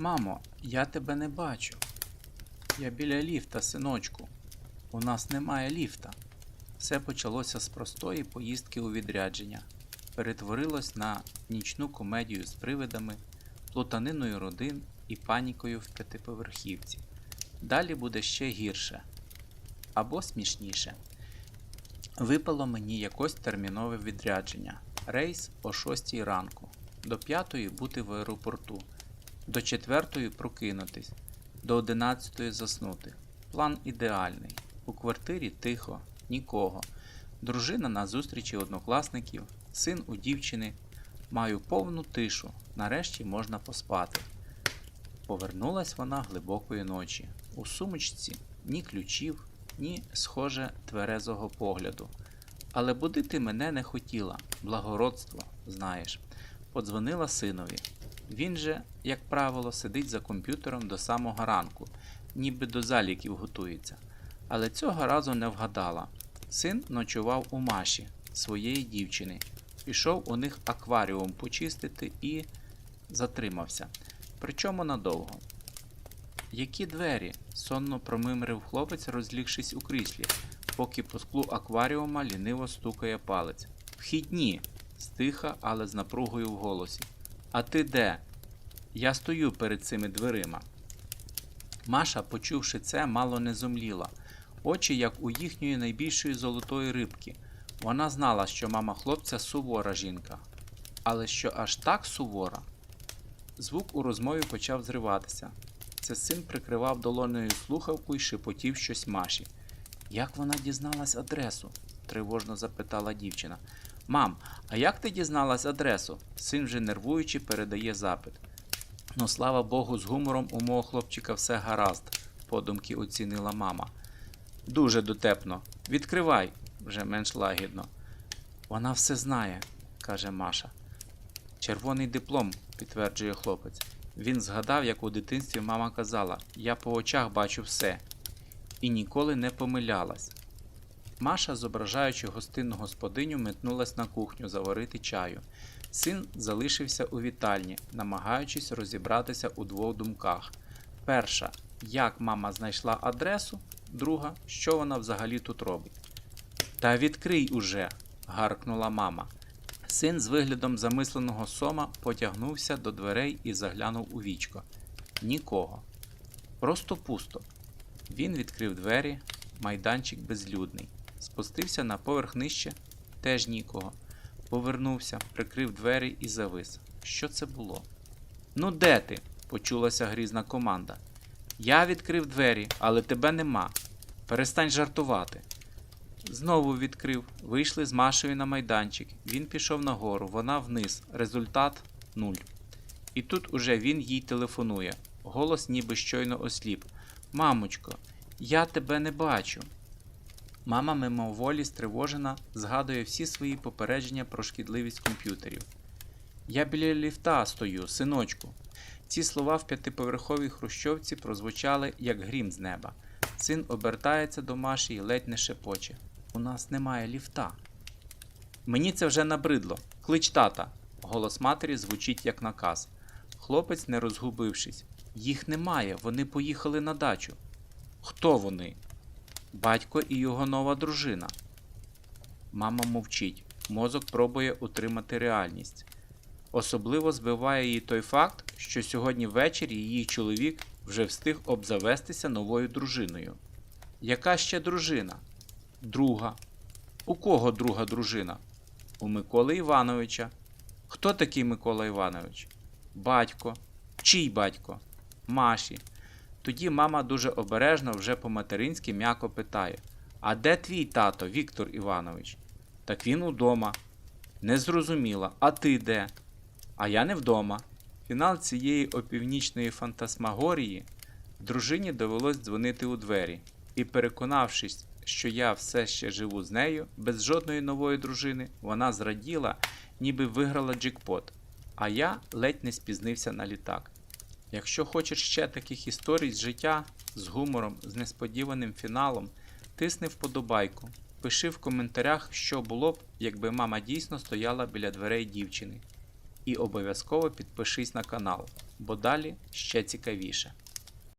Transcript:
Мамо, я тебе не бачу. Я біля ліфта, синочку. У нас немає ліфта. Все почалося з простої поїздки у відрядження, перетворилось на нічну комедію з привидами, плутаниною родин і панікою в п'ятиповерхівці. Далі буде ще гірше або смішніше. Випало мені якось термінове відрядження. Рейс о 6 ранку. До 5 бути в аеропорту. До 4 прокинутись. До 11 заснути. План ідеальний. У квартирі тихо, нікого. Дружина на зустрічі однокласників, син у дівчини. Маю повну тишу. Нарешті можна поспати. Повернулась вона глибокої ночі. У сумочці ні ключів, ні, схоже, тверезого погляду. Але будити мене не хотіла, благородство, знаєш. Подзвонила синові. Він же, як правило, сидить за комп'ютером до самого ранку, ніби до заліків готується. Але цього разу не вгадала. Син ночував у Маші, своєї дівчини. Пішов у них акваріум почистити і затримався. Причому надовго. Які двері? сонно промимрив хлопець, розлігшись у кріслі, поки по склу акваріума ліниво стукає палець. Вхідні, стиха, але з напругою в голосі. А ти де? Я стою перед цими дверима. Маша, почувши це, мало не зумліла. Очі, як у їхньої найбільшої золотої рибки. Вона знала, що мама хлопця сувора жінка. Але що аж так сувора? Звук у розмові почав зриватися. Це син прикривав долоною слухавку і шепотів щось Маші. Як вона дізналась адресу? тривожно запитала дівчина. Мам, а як ти дізналась адресу? Син вже нервуючи передає запит. Ну, слава Богу, з гумором у мого хлопчика все гаразд, подумки оцінила мама. Дуже дотепно. Відкривай, вже менш лагідно. Вона все знає, каже Маша. Червоний диплом, підтверджує хлопець. Він згадав, як у дитинстві мама казала: Я по очах бачу все. І ніколи не помилялась. Маша, зображаючи гостинну господиню, метнулась на кухню заварити чаю. Син залишився у вітальні, намагаючись розібратися у двох думках. Перша, як мама знайшла адресу, друга, що вона взагалі тут робить. Та відкрий уже. гаркнула мама. Син з виглядом замисленого сома потягнувся до дверей і заглянув у вічко. Нікого. Просто пусто. Він відкрив двері, майданчик безлюдний. Спустився на поверх нижче, теж нікого. Повернувся, прикрив двері і завис. Що це було? Ну, де ти? почулася грізна команда. Я відкрив двері, але тебе нема. Перестань жартувати. Знову відкрив. Вийшли з Машею на майданчик. Він пішов нагору, вона вниз. Результат нуль. І тут уже він їй телефонує. Голос ніби щойно осліп. Мамочко, я тебе не бачу. Мама мимоволі стривожена, згадує всі свої попередження про шкідливість комп'ютерів. Я біля ліфта стою, синочку. Ці слова в п'ятиповерховій хрущовці прозвучали, як грім з неба. Син обертається до Маші і ледь не шепоче. У нас немає ліфта. Мені це вже набридло. Клич тата. Голос матері звучить як наказ. Хлопець, не розгубившись. Їх немає, вони поїхали на дачу. Хто вони? Батько і його нова дружина. Мама мовчить. Мозок пробує утримати реальність. Особливо збиває її той факт, що сьогодні ввечері її чоловік вже встиг обзавестися новою дружиною. Яка ще дружина? Друга. У кого друга дружина? У Миколи Івановича. Хто такий Микола Іванович? Батько. Чий батько? Маші. Тоді мама дуже обережно, вже по-материнськи м'яко питає: А де твій тато, Віктор Іванович? Так він удома. Не зрозуміла, а ти де? А я не вдома. Фінал цієї опівнічної фантасмагорії дружині довелось дзвонити у двері, і, переконавшись, що я все ще живу з нею, без жодної нової дружини, вона зраділа, ніби виграла джекпот, а я ледь не спізнився на літак. Якщо хочеш ще таких історій з життя, з гумором, з несподіваним фіналом, тисни вподобайку, пиши в коментарях, що було б, якби мама дійсно стояла біля дверей дівчини. І обов'язково підпишись на канал, бо далі ще цікавіше.